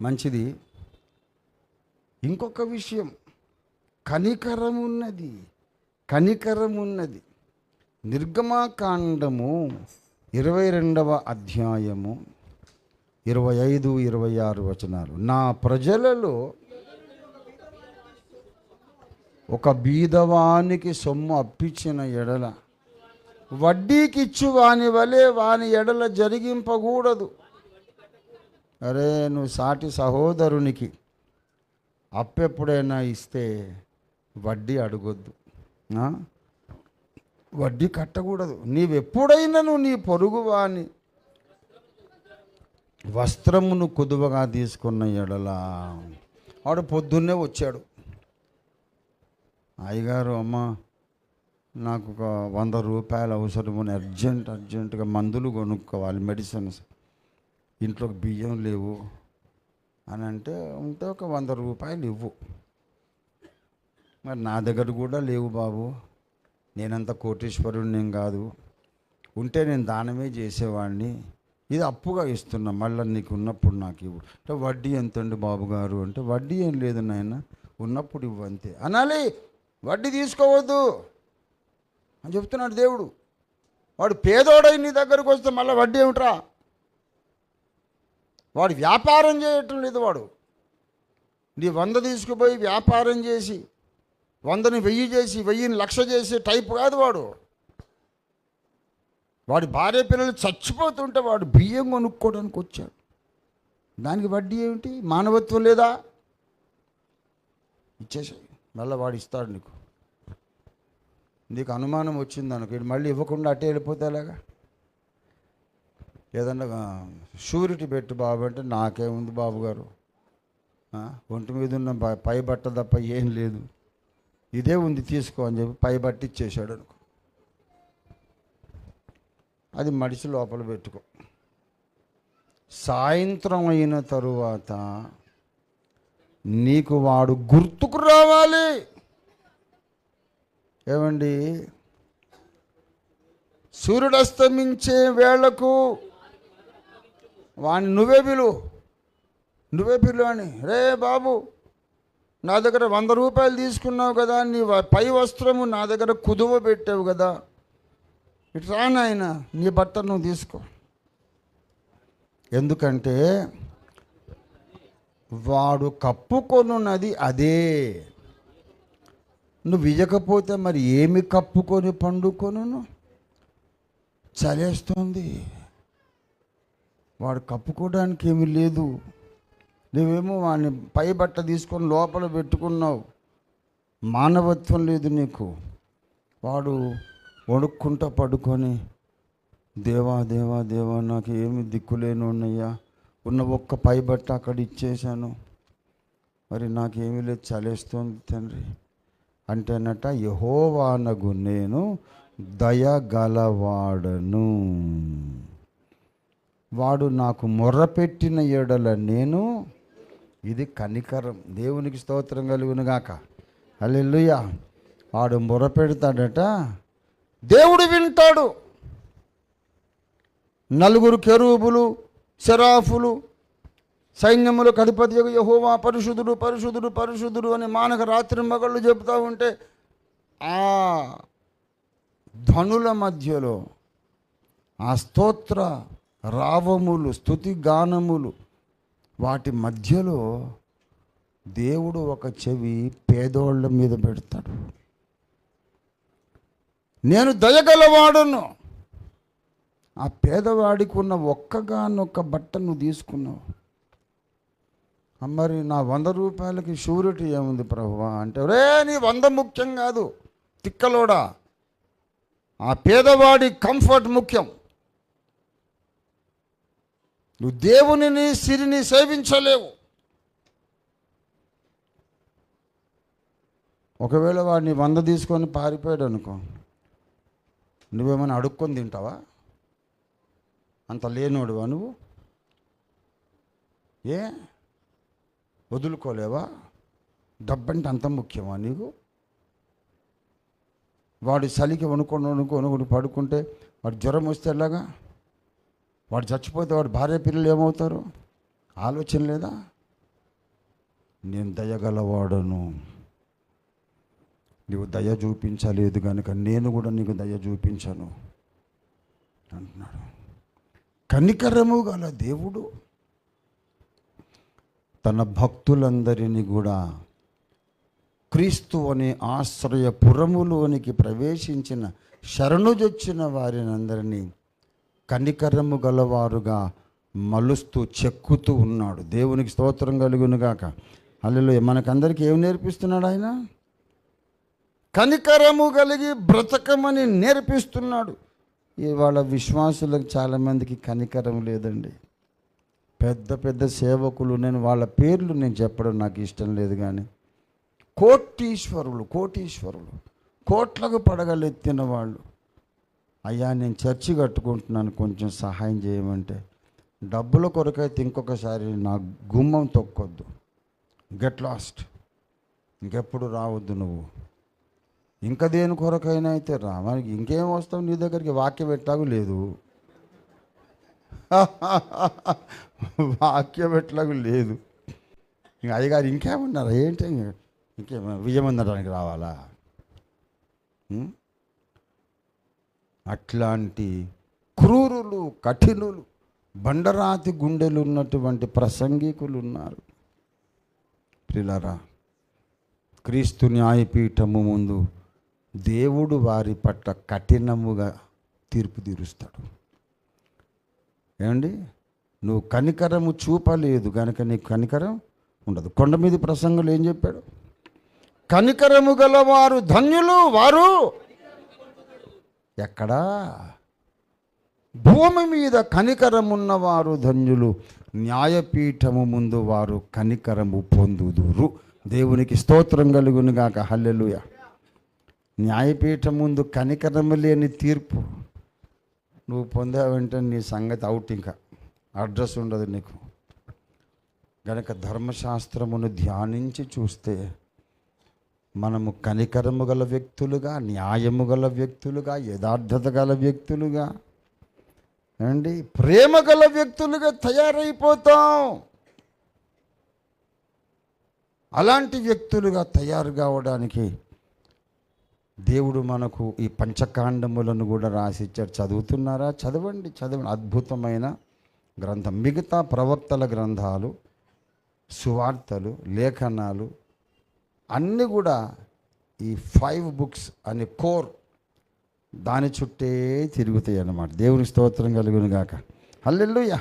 మంచిది. ఇంకొక విషయం. కనికరం ఉన్నది కనికరం ఉన్నది నిర్గమాకాండము ఇరవై రెండవ అధ్యాయము ఇరవై ఐదు ఇరవై ఆరు వచనాలు. నా ప్రజలలో ఒక బీదవానికి సొమ్ము అప్పించిన ఎడల వడ్డీకిచ్చు వాని వలె వాని ఎడల జరిగింపకూడదు అరే నువ్వు సాటి సహోదరునికి అప్పెప్పుడైనా ఇస్తే వడ్డీ అడగొద్దు. వడ్డీ కట్టకూడదు. నీవెప్పుడైనాను నీ పొరుగు వాని వస్త్రమును కుదువగా తీసుకున్న ఎడలా వాడు పొద్దున్నే వచ్చాడు. అయ్యగారు అమ్మ నాకు ఒక వంద రూపాయలు అవసరము అర్జెంట్ అర్జెంటుగా మందులు కొనుక్కోవాలి మెడిసిన్స్. ఇంట్లో బియ్యం లేవు అని అంటే ఉంటే ఒక వంద రూపాయలు ఇవ్వు. మరి నా దగ్గర కూడా లేవు బాబు. నేనంత కోటీశ్వరుడు నేను కాదు. ఉంటే నేను దానమే చేసేవాడిని ఇది అప్పుగా ఇస్తున్నా. మళ్ళీ నీకు ఉన్నప్పుడు నాకు ఇవ్వు. అంటే వడ్డీ ఎంత అండి బాబు గారు? అంటే వడ్డీ ఏం లేదు నాయన. ఉన్నప్పుడు ఇవ్వు అంతే. అనాలి. వడ్డీ తీసుకోవద్దు అని చెప్తున్నాడు దేవుడు. వాడు పేదోడై నీ దగ్గరకు వస్తే మళ్ళీ వడ్డీ ఏమిట్రా? వాడు వ్యాపారం చేయటం లేదు వాడు. నీ వంద తీసుకుపోయి వ్యాపారం చేసి వందని వెయ్యి చేసి వెయ్యిని లక్ష చేసి టైప్ కాదు వాడు. వాడి భార్య పిల్లలు చచ్చిపోతుంటే వాడు బియ్యం కొనుక్కోవడానికి వచ్చాడు. దానికి వడ్డీ ఏమిటి? మానవత్వం లేదా? ఇచ్చేసాయి. మళ్ళీ వాడు ఇస్తాడు నీకు. నీకు అనుమానం వచ్చింది అనుకో మళ్ళీ ఇవ్వకుండా అట్టే వెళ్ళిపోతే ఎలాగా? ఏదన్నా షూరిటీ పెట్టు బాబు అంటే నాకేముంది బాబు గారు? ఒంటి మీద ఉన్న పై బట్ట తప్ప ఏం లేదు. ఇదే ఉంది తీసుకో అని చెప్పి పై బట్ట ఇచ్చేసాడు అనుకో. అది మడిచి లోపల పెట్టుకో. సాయంత్రం అయిన తరువాత నీకు వాడు గుర్తుకు రావాలి. ఏమండి? సూర్యుడు అస్తమించే వేళకు వాణ్ణి నువ్వే పిలువు నువ్వే పిలువని రే బాబు నా దగ్గర వంద రూపాయలు తీసుకున్నావు కదా నీ వ- పై వస్త్రము నా దగ్గర కుదువ పెట్టావు కదా. ఇటు రానాయన నీ భర్త నువ్వు తీసుకో. ఎందుకంటే వాడు కప్పుకొనున్నది అదే. నువ్వు ఇయ్యకపోతే మరి ఏమి కప్పుకొని పండుకొను చలేస్తుంది. వాడు కప్పుకోవడానికి ఏమీ లేదు. నువ్వేమో వాడిని పై బట్ట తీసుకొని లోపల పెట్టుకున్నావు. మానవత్వం లేదు నీకు. వాడు వణుక్కుంటా పడుకొని దేవా దేవా దేవా నాకు ఏమి దిక్కులేను ఉన్నయ్యా ఉన్న ఒక్క పై బట్ట అక్కడ ఇచ్చేశాను. మరి నాకేమీ లేదు చలేస్తోంది తండ్రి. అంటేనట యహోవానగు నేను దయగలవాడను. వాడు నాకు మొర్రపెట్టిన ఏడల నేను ఇది కనికరం. దేవునికి స్తోత్రం కలుగునుగాక. అల్లెలుయ్య వాడు మొరపెడతాడట దేవుడు వింటాడు. నలుగురు కెరూబులు శరాఫులు సైన్యములు అధిపతి యహోవా పరిశుద్ధుడు పరిశుద్ధుడు పరిశుద్ధుడు అని మానక రాత్రి మగళ్ళు చెబుతూ ఉంటే ఆ ధనుల మధ్యలో ఆ స్తోత్ర రావములు స్థుతి గానములు. వాటి మధ్యలో దేవుడు ఒక చెవి పేదోళ్ళ మీద పెడతాడు. నేను దయగలవాడను. ఆ పేదవాడికి ఉన్న ఒక్కగానొక్క బట్ట నువ్వు తీసుకున్నావు. మరి నా వంద రూపాయలకి షూరిటీ ఏముంది ప్రభువా? అంటే రే నీ వంద ముఖ్యం కాదు. తిక్కలోడా? ఆ పేదవాడి కంఫర్ట్ ముఖ్యం. నువ్వు దేవునిని సిరిని సేవించలేవు. ఒకవేళ వాడిని వంద తీసుకొని పారిపోయాడు అనుకో నువ్వేమైనా అడుక్కొని తింటావా? అంత లేనోడువా నువ్వు? ఏ? వదులుకోలేవా? డబ్బంటే అంత ముఖ్యమా నీకు? వాడు చలికి వణుకొని వణుకొని పడుకుంటే వాడు జ్వరం వస్తే ఎలాగా వాడు చచ్చిపోతే వాడు భార్య పిల్లలు ఏమవుతారు? ఆలోచన లేదా? నేను దయగలవాడను. నీవు దయ చూపించలేదు కనుక నేను కూడా నీకు దయ చూపించను అంటున్నాడు. కనికరము గల దేవుడు తన భక్తులందరినీ కూడా క్రీస్తు అనే ఆశ్రయపురములోనికి ప్రవేశించిన శరణుజొచ్చిన వారిని అందరినీ కనికరము గలవారుగా మలుస్తూ చెక్కుతూ ఉన్నాడు. దేవునికి స్తోత్రం కలుగునుగాక. అల్లెలు మనకందరికీ ఏం నేర్పిస్తున్నాడు ఆయన? కనికరము కలిగి బ్రతకమని నేర్పిస్తున్నాడు. ఇవాళ విశ్వాసులకు చాలామందికి కనికరం లేదండి. పెద్ద పెద్ద సేవకులు నేను వాళ్ళ పేర్లు నేను చెప్పడం నాకు ఇష్టం లేదు కానీ కోటీశ్వరులు కోటీశ్వరులు కోట్లకు పడగలెత్తిన వాళ్ళు అయ్యా నేను చర్చి కట్టుకుంటున్నాను కొంచెం సహాయం చేయమంటే. డబ్బుల కొరకైతే ఇంకొకసారి నా గుమ్మం తొక్కొద్దు. గెట్ లాస్ట్ ఇంకెప్పుడు రావద్దు నువ్వు. ఇంకా దేని కొరకైనా అయితే రా. మనకి ఇంకేం వస్తావు నీ దగ్గరికి? వాక్యం పెట్టాకు లేదు. వాక్యం ఎట్లాగూ లేదు. ఇంక అయ్యగారు ఇంకేమన్నారు? ఏంటి? ఇంకేమన్నా విజయమందడానికి రావాలా? అట్లాంటి క్రూరులు కఠినులు బండరాతి గుండెలు ఉన్నటువంటి ప్రసంగికులు ఉన్నారు ప్రిలరా క్రీస్తు న్యాయపీఠము ముందు దేవుడు వారి పట్ల కఠినముగా తీర్పు తీరుస్తాడు. ఏమండి? నువ్వు కనికరము చూపలేదు కనుక నీకు కనికరం ఉండదు. కొండ మీద ప్రసంగులు ఏం చెప్పాడు? కనికరము గలవారు ధన్యులు వారు ఎక్కడా? భూమి మీద కనికరమున్నవారు ధన్యులు న్యాయపీఠము ముందు వారు కనికరము పొందుదురు. దేవునికి స్తోత్రం కలుగును గాక. హల్లెలూయ. న్యాయపీఠం ముందు కనికరము లేని తీర్పు. నువ్వు పొందావంటే నీ సంగతి అవుట్ ఇంకా. అడ్రస్ ఉండదు నీకు. గనక ధర్మశాస్త్రమును ధ్యానించి చూస్తే మనము కనికరము గల వ్యక్తులుగా న్యాయము గల వ్యక్తులుగా యథార్థత గల వ్యక్తులుగా. అండి ప్రేమ గల వ్యక్తులుగా తయారైపోతాం. అలాంటి వ్యక్తులుగా తయారు కావడానికి దేవుడు మనకు ఈ పంచకాండములను కూడా రాసిచ్చాడు. చదువుతున్నారా? చదవండి. చదవండి. అద్భుతమైన గ్రంథం. మిగతా ప్రవక్తల గ్రంథాలు సువార్తలు లేఖనాలు అన్నీ కూడా ఈ ఫైవ్ బుక్స్ అనే కోర్ దాని చుట్టే తిరుగుతాయి అన్నమాట. దేవుని స్తోత్రం కలుగును గాక. హల్లెలూయా